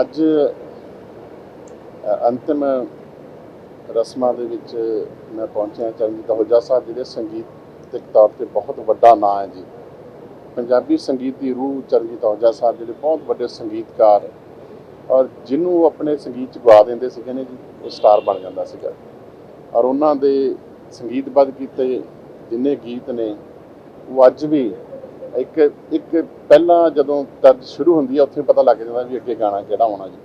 ਅੱਜ ਅੰਤਿਮ ਰਸਮਾਂ ਦੇ ਵਿੱਚ ਮੈਂ ਪਹੁੰਚਿਆ ਚਰਨਜੀਤ ਅਹੂਜਾ ਸਾਹਿਬ ਜਿਹੜੇ ਸੰਗੀਤਿਕ ਤੌਰ ਤੇ ਬਹੁਤ ਵੱਡਾ ਨਾਂ ਹੈ ਜੀ। ਪੰਜਾਬੀ ਸੰਗੀਤ ਦੀ ਰੂਹ ਚਰਨਜੀਤ ਅਹੂਜਾ ਸਾਹਿਬ ਜਿਹੜੇ ਬਹੁਤ ਵੱਡੇ ਸੰਗੀਤਕਾਰ ਔਰ ਜਿਹਨੂੰ ਉਹ ਆਪਣੇ ਸੰਗੀਤ ਚ ਗਵਾ ਦਿੰਦੇ ਸੀਗੇ ਨੇ ਜੀ, ਉਹ ਸਟਾਰ ਬਣ ਜਾਂਦਾ ਸੀਗਾ। ਔਰ ਉਹਨਾਂ ਦੇ ਸੰਗੀਤਬੱਧ ਕੀਤੇ, ਜਿੰਨੇ ਗੀਤ ਨੇ, ਉਹ ਅੱਜ ਵੀ ਇੱਕ ਇੱਕ ਪਹਿਲਾਂ ਜਦੋਂ ਤਰਜ ਸ਼ੁਰੂ ਹੁੰਦੀ ਹੈ ਉੱਥੇ ਪਤਾ ਲੱਗ ਜਾਂਦਾ ਵੀ ਅੱਗੇ ਗਾਣਾ ਕਿਹੜਾ ਆਉਣਾ ਜੀ।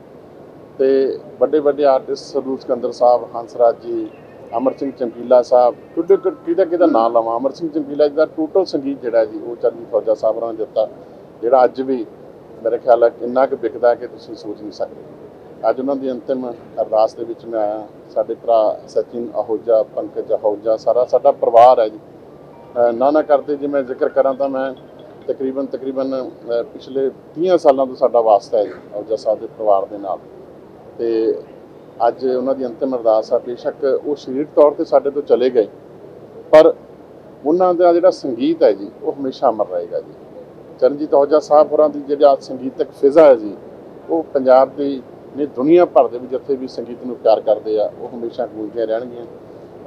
ਤੇ ਵੱਡੇ ਵੱਡੇ ਆਰਟਿਸਟ ਸਰਦੂਲ ਸਿਕੰਦਰ ਸਾਹਿਬ ਹੰਸਰਾਜ ਜੀ, ਅਮਰ ਸਿੰਘ ਚਮਕੀਲਾ ਸਾਹਿਬ, ਕਿਹਦਾ ਕਿਹਦਾ ਕਿਹਦਾ ਨਾਮ ਲਵਾਂ? ਅਮਰ ਸਿੰਘ ਚਮਕੀਲਾ ਜੀ ਦਾ ਟੋਟਲ ਸੰਗੀਤ ਜਿਹੜਾ ਜੀ, ਉਹ ਚਰਨਜੀਤ ਫੌਜਾ ਸਾਹਿਬ ਹੋਰਾਂ ਨੇ ਦਿੱਤਾ, ਜਿਹੜਾ ਅੱਜ ਵੀ ਮੇਰੇ ਖਿਆਲ ਹੈ ਇੰਨਾ ਕੁ ਵਿਕਦਾ ਕਿ ਤੁਸੀਂ ਸੋਚ ਨਹੀਂ ਸਕਦੇ। ਅੱਜ ਉਹਨਾਂ ਦੀ ਅੰਤਿਮ ਅਰਦਾਸ ਦੇ ਵਿੱਚ ਮੈਂ ਆਇਆ, ਸਾਡੇ ਭਰਾ ਸਚਿਨ ਅਹੂਜਾ, ਪੰਕਜ ਅਹੂਜਾ, ਸਾਰਾ ਸਾਡਾ ਪਰਿਵਾਰ ਹੈ ਜੀ। ਨਾ ਨਾ ਕਰਦੇ ਜੇ ਮੈਂ ਜ਼ਿਕਰ ਕਰਾਂ ਤਾਂ ਮੈਂ ਤਕਰੀਬਨ ਤਕਰੀਬਨ ਪਿਛਲੇ 30 ਸਾਲਾਂ ਤੋਂ ਸਾਡਾ ਵਾਸਤਾ ਹੈ ਜੀ ਔਜਾ ਸਾਹਿਬ ਦੇ ਪਰਿਵਾਰ ਦੇ ਨਾਲ। ਤੇ ਅੱਜ ਉਹਨਾਂ ਦੀ ਅੰਤਿਮ ਅਰਦਾਸ ਆ, ਬੇਸ਼ੱਕ ਉਹ ਸਰੀਰਕ ਤੌਰ ਤੇ ਸਾਡੇ ਤੋਂ ਚਲੇ ਗਏ, ਪਰ ਉਹਨਾਂ ਦਾ ਜਿਹੜਾ ਸੰਗੀਤ ਹੈ ਜੀ, ਉਹ ਹਮੇਸ਼ਾ ਅਮਰ ਰਹੇਗਾ ਜੀ। ਚਰਨਜੀਤ ਔਜਾ ਸਾਹਿਬ ਹੋਰਾਂ ਦੀ ਜਿਹੜਾ ਸੰਗੀਤਕ ਫਿਜ਼ਾ ਹੈ ਜੀ, ਉਹ ਪੰਜਾਬ ਦੀ ਨਹੀਂ ਦੁਨੀਆ ਭਰ ਦੇ ਵਿੱਚ ਜਿੱਥੇ ਵੀ ਸੰਗੀਤ ਨੂੰ ਪਿਆਰ ਕਰਦੇ ਆ, ਉਹ ਹਮੇਸ਼ਾ ਗੂੰਜਦੀਆਂ ਰਹਿਣਗੀਆਂ।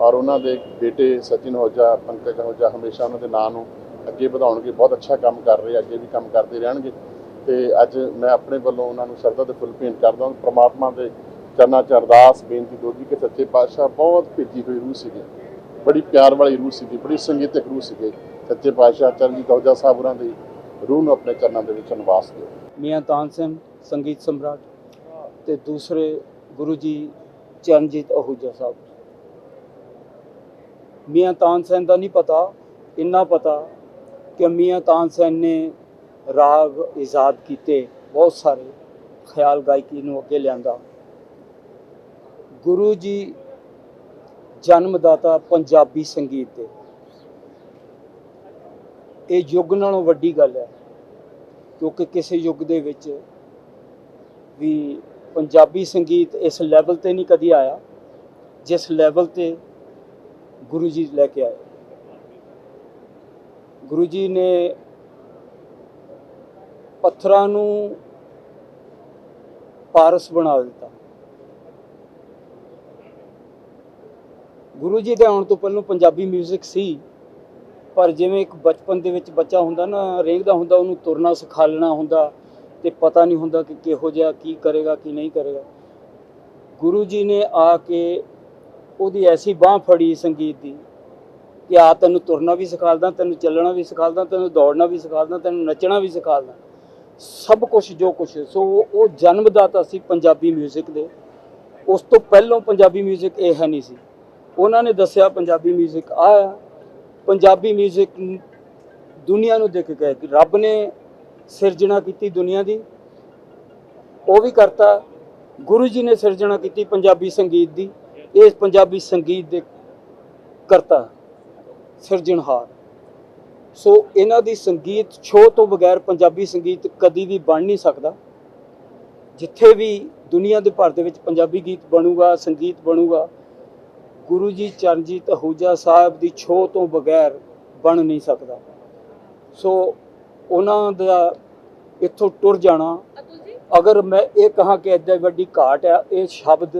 ਔਰ ਉਹਨਾਂ ਦੇ ਬੇਟੇ ਸਚਿਨ ਅਹੂਜਾ ਪੰਕਜ ਅਹੂਜਾ ਹਮੇਸ਼ਾ ਉਹਨਾਂ ਦੇ ਨਾਂ ਨੂੰ ਅੱਗੇ ਵਧਾਉਣਗੇ ਬਹੁਤ ਅੱਛਾ ਕੰਮ ਕਰ ਰਹੇ ਅੱਗੇ ਵੀ ਕੰਮ ਕਰਦੇ ਰਹਿਣਗੇ। ਤੇ ਅੱਜ ਮੈਂ ਆਪਣੇ ਵੱਲੋਂ ਉਹਨਾਂ ਨੂੰ ਸ਼ਰਧਾ ਦੇ ਫੁੱਲ ਭੇਂਟ ਕਰਦਾ ਹਾਂ। ਪ੍ਰਮਾਤਮਾ ਦੇ ਚਰਨਾਂ 'ਚ ਅਰਦਾਸ, ਬੇਨਤੀ ਦੋਜੀ ਕਿ ਸੱਚੇ ਪਾਤਸ਼ਾਹ ਬਹੁਤ ਭੇਜੀ ਹੋਈ ਰੂਹ ਸੀਗੀ। ਬੜੀ ਪਿਆਰ ਵਾਲੀ ਰੂਹ ਸੀਗੀ, ਬੜੀ ਸੰਗੀਤਕ ਰੂਹ ਸੀਗੀ। ਸੱਚੇ ਪਾਤਸ਼ਾਹ ਚਰਨਜੀਤ ਅਹੂਜਾ ਸਾਹਿਬ ਉਹਨਾਂ ਦੀ ਰੂਹ ਨੂੰ ਆਪਣੇ ਚਰਨਾਂ ਦੇ ਵਿੱਚ ਨਿਵਾਸ ਦਿਓ। ਮੀਆਂ ਤਾਨਸੇਨ ਸੰਗੀਤ ਸਮਰਾਟ ਤੇ ਦੂਸਰੇ ਗੁਰੂ ਜੀ ਚਰਨਜੀਤ ਅਹੂਜਾ ਸਾਹਿਬ। ਮੀਆਂ ਤਾਨਸੇਨ ਦਾ ਨਹੀਂ ਪਤਾ, ਇੰਨਾ ਪਤਾ ਕਿ ਮੀਆਂ ਤਾਨਸੇਨ ਨੇ ਰਾਗ ਇਜਾਦ ਕੀਤੇ, ਬਹੁਤ ਸਾਰੇ ਖਿਆਲ ਗਾਇਕੀ ਨੂੰ ਅੱਗੇ ਲਿਆਂਦਾ। ਗੁਰੂ ਜੀ ਜਨਮਦਾਤਾ ਪੰਜਾਬੀ ਸੰਗੀਤ ਦੇ। ਇਹ ਯੁੱਗ ਨਾਲੋਂ ਵੱਡੀ ਗੱਲ ਹੈ, ਕਿਉਂਕਿ ਕਿਸੇ ਯੁੱਗ ਦੇ ਵਿੱਚ ਵੀ ਪੰਜਾਬੀ ਸੰਗੀਤ ਇਸ ਲੈਵਲ ਤੇ ਨਹੀਂ ਕਦੀ ਆਇਆ, ਜਿਸ ਲੈਵਲ ਤੇ ਗੁਰੂ ਜੀ ਲੈ ਕੇ ਆਏ। ਗੁਰੂ ਜੀ ਨੇ ਪੱਥਰਾਂ ਨੂੰ ਪਾਰਸ ਬਣਾ ਦਿੱਤਾ। ਗੁਰੂ ਜੀ ਦੇ ਆਉਣ ਤੋਂ ਪਹਿਲਾਂ ਪੰਜਾਬੀ 뮤직 ਸੀ, ਪਰ ਜਿਵੇਂ ਇੱਕ ਬਚਪਨ ਦੇ ਵਿੱਚ ਬੱਚਾ ਹੁੰਦਾ ਨਾ, ਰੇਂਗਦਾ ਹੁੰਦਾ, ਉਹਨੂੰ ਤੁਰਨਾ ਸਿਖਾਲਣਾ ਹੁੰਦਾ ਤੇ ਪਤਾ ਨਹੀਂ ਹੁੰਦਾ ਕਿ ਕਿਹੋ ਜਿਹਾ ਕੀ ਕਰੇਗਾ, ਕੀ ਨਹੀਂ ਕਰੇਗਾ। ਗੁਰੂ ਜੀ ਨੇ ਆ ਕੇ ਉਹਦੀ ਐਸੀ ਬਾਹ ਫੜੀ ਸੰਗੀਤ ਦੀ ਕਿ ਆ ਤੈਨੂੰ ਤੁਰਨਾ ਵੀ ਸਿਖਾਲਦਾ ਤੈਨੂੰ ਚੱਲਣਾ ਵੀ ਸਿਖਾਲਦਾ ਤੈਨੂੰ ਦੌੜਨਾ ਵੀ ਸਿਖਾਲਦਾ ਤੈਨੂੰ ਨੱਚਣਾ ਵੀ ਸਿਖਾਲਦਾ ਸਭ ਕੁਝ ਜੋ ਕੁਝ ਸੋ ਉਹ ਜਨਮਦਾਤਾ ਸੀ ਪੰਜਾਬੀ 뮤직 ਦੇ ਉਸ ਤੋਂ ਪਹਿਲਾਂ ਪੰਜਾਬੀ 뮤직 ਇਹ ਹੈ ਨਹੀਂ ਸੀ ਉਹਨਾਂ ਨੇ ਦੱਸਿਆ ਪੰਜਾਬੀ 뮤직 ਆ ਪੰਜਾਬੀ 뮤직 ਦੁਨੀਆ ਨੂੰ ਦੇਖ ਕੇ ਕਿ ਰੱਬ ਨੇ ਸਿਰਜਣਾ ਕੀਤੀ ਦੁਨੀਆ ਦੀ ਉਹ ਵੀ ਕਰਤਾ ਗੁਰੂ ਜੀ ਨੇ ਸਿਰਜਣਾ ਕੀਤੀ ਪੰਜਾਬੀ ਸੰਗੀਤ ਦੀ ਇਸ ਪੰਜਾਬੀ ਸੰਗੀਤ ਦੇ ਕਰਤਾ ਸਿਰਜਣਹਾਰ। ਸੋ ਇਹਨਾਂ ਦੀ ਸੰਗੀਤ ਛੋਹ ਤੋਂ ਬਗੈਰ ਪੰਜਾਬੀ ਸੰਗੀਤ ਕਦੀ ਵੀ ਬਣ ਨਹੀਂ ਸਕਦਾ। ਜਿੱਥੇ ਵੀ ਦੁਨੀਆ ਦੇ ਭਰ ਦੇ ਵਿੱਚ ਪੰਜਾਬੀ ਗੀਤ ਬਣੂਗਾ ਸੰਗੀਤ ਬਣੂਗਾ ਗੁਰੂ ਜੀ ਚਰਨਜੀਤ ਅਹੂਜਾ ਸਾਹਿਬ ਦੀ ਛੋਹ ਤੋਂ ਬਗੈਰ ਬਣ ਨਹੀਂ ਸਕਦਾ। ਸੋ ਉਹਨਾਂ ਦਾ ਇੱਥੋਂ ਟੁਰ ਜਾਣਾ। ਅਗਰ ਮੈਂ ਇਹ ਕਹਾਂ ਕਿ ਐਡਾ ਵੱਡੀ ਘਾਟ ਆ ਇਹ ਸ਼ਬਦ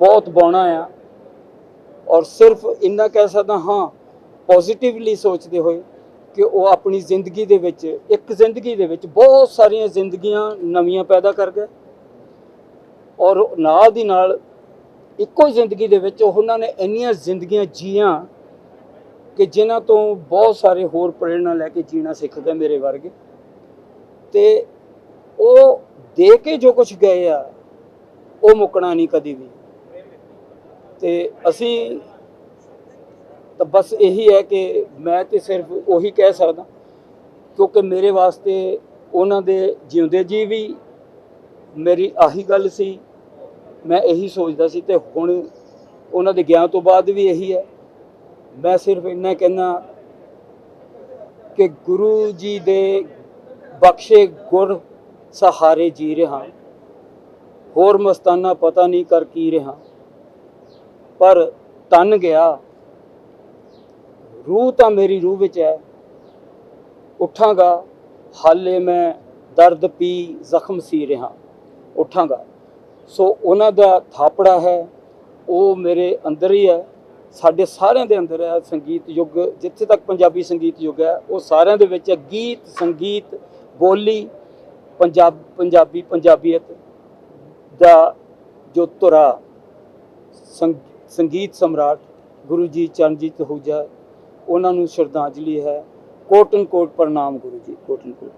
ਬਹੁਤ ਬੌਣਾ ਆ। ਔਰ ਸਿਰਫ ਇੰਨਾ ਕਹਿ ਸਕਦਾ ਹਾਂ ਪੋਜ਼ਿਟਿਵਲੀ ਸੋਚਦੇ ਹੋਏ ਕਿ ਉਹ ਆਪਣੀ ਜ਼ਿੰਦਗੀ ਦੇ ਵਿੱਚ, ਇੱਕ ਜ਼ਿੰਦਗੀ ਦੇ ਵਿੱਚ ਬਹੁਤ ਸਾਰੀਆਂ ਜ਼ਿੰਦਗੀਆਂ ਨਵੀਆਂ ਪੈਦਾ ਕਰ ਗਏ। ਔਰ ਨਾਲ ਦੀ ਨਾਲ ਇੱਕੋ ਹੀ ਜ਼ਿੰਦਗੀ ਦੇ ਵਿੱਚ ਉਹਨਾਂ ਨੇ ਇੰਨੀਆਂ ਜ਼ਿੰਦਗੀਆਂ ਜੀਆਂ ਕਿ ਜਿਨ੍ਹਾਂ ਤੋਂ ਬਹੁਤ ਸਾਰੇ ਹੋਰ ਪ੍ਰੇਰਣਾ ਲੈ ਕੇ ਜੀਣਾ ਸਿੱਖ ਗਏ ਮੇਰੇ ਵਰਗੇ। ਤੇ ਉਹ ਦੇ ਕੇ ਜੋ ਕੁਝ ਗਏ ਆ, ਉਹ ਮੁੱਕਣਾ ਨਹੀਂ ਕਦੀ ਵੀ। ਤੇ ਅਸੀਂ ਤਾਂ ਬਸ ਇਹੀ ਹੈ ਕਿ ਮੈਂ ਤੇ ਸਿਰਫ ਉਹੀ ਕਹਿ ਸਕਦਾ, ਕਿਉਂਕਿ ਮੇਰੇ ਵਾਸਤੇ ਉਹਨਾਂ ਦੇ ਜਿਉਂਦੇ ਜੀ ਵੀ ਮੇਰੀ ਆਹੀ ਗੱਲ ਸੀ, ਮੈਂ ਇਹੀ ਸੋਚਦਾ ਸੀ ਤੇ ਹੁਣ ਉਹਨਾਂ ਦੇ ਗਿਆਨ ਤੋਂ ਬਾਅਦ ਵੀ ਇਹੀ ਹੈ। ਮੈਂ ਸਿਰਫ ਇੰਨਾ ਕਹਿਣਾ ਕਿ ਗੁਰੂ ਜੀ ਦੇ ਬਖਸ਼ੇ ਗੁਰ ਸਹਾਰੇ ਜੀ ਰਿਹਾ। ਹੋਰ ਮਸਤਾਨਾ ਪਤਾ ਨਹੀਂ ਕਰ ਕੀ ਰਿਹਾ। ਪਰ ਤਨ ਗਿਆ। ਰੂਹ ਤਾਂ ਮੇਰੀ ਰੂਹ ਵਿੱਚ ਹੈ। ਉੱਠਾਂਗਾ, ਹਾਲੇ ਮੈਂ ਦਰਦ ਪੀ ਜ਼ਖਮ ਸੀ ਰਿਹਾ। ਉਠਾਂਗਾ। ਸੋ ਉਹਨਾਂ ਦਾ ਥਾਪੜਾ ਹੈ, ਉਹ ਮੇਰੇ ਅੰਦਰ ਹੀ ਹੈ। ਸਾਡੇ ਸਾਰਿਆਂ ਦੇ ਅੰਦਰ ਹੈ ਸੰਗੀਤ ਯੁੱਗ। ਜਿੱਥੇ ਤੱਕ ਪੰਜਾਬੀ ਸੰਗੀਤ ਯੁੱਗ ਹੈ, ਉਹ ਸਾਰਿਆਂ ਦੇ ਵਿੱਚ ਹੈ। ਗੀਤ, ਸੰਗੀਤ, ਬੋਲੀ, ਪੰਜਾਬ, ਪੰਜਾਬੀ, ਪੰਜਾਬੀਅਤ ਦਾ ਜੋ ਧੁਰਾ ਸੰਗ- ਸੰਗੀਤ ਸਮਰਾਟ ਗੁਰੂ ਜੀ ਚਰਨਜੀਤ ਹੂਜਾ ਉਹਨਾਂ ਨੂੰ ਸ਼ਰਧਾਂਜਲੀ ਹੈ। ਕੋਟਨ ਕੋਟ ਪ੍ਰਣਾਮ ਗੁਰੂ ਜੀ ਕੋਟਨ ਕੋਟ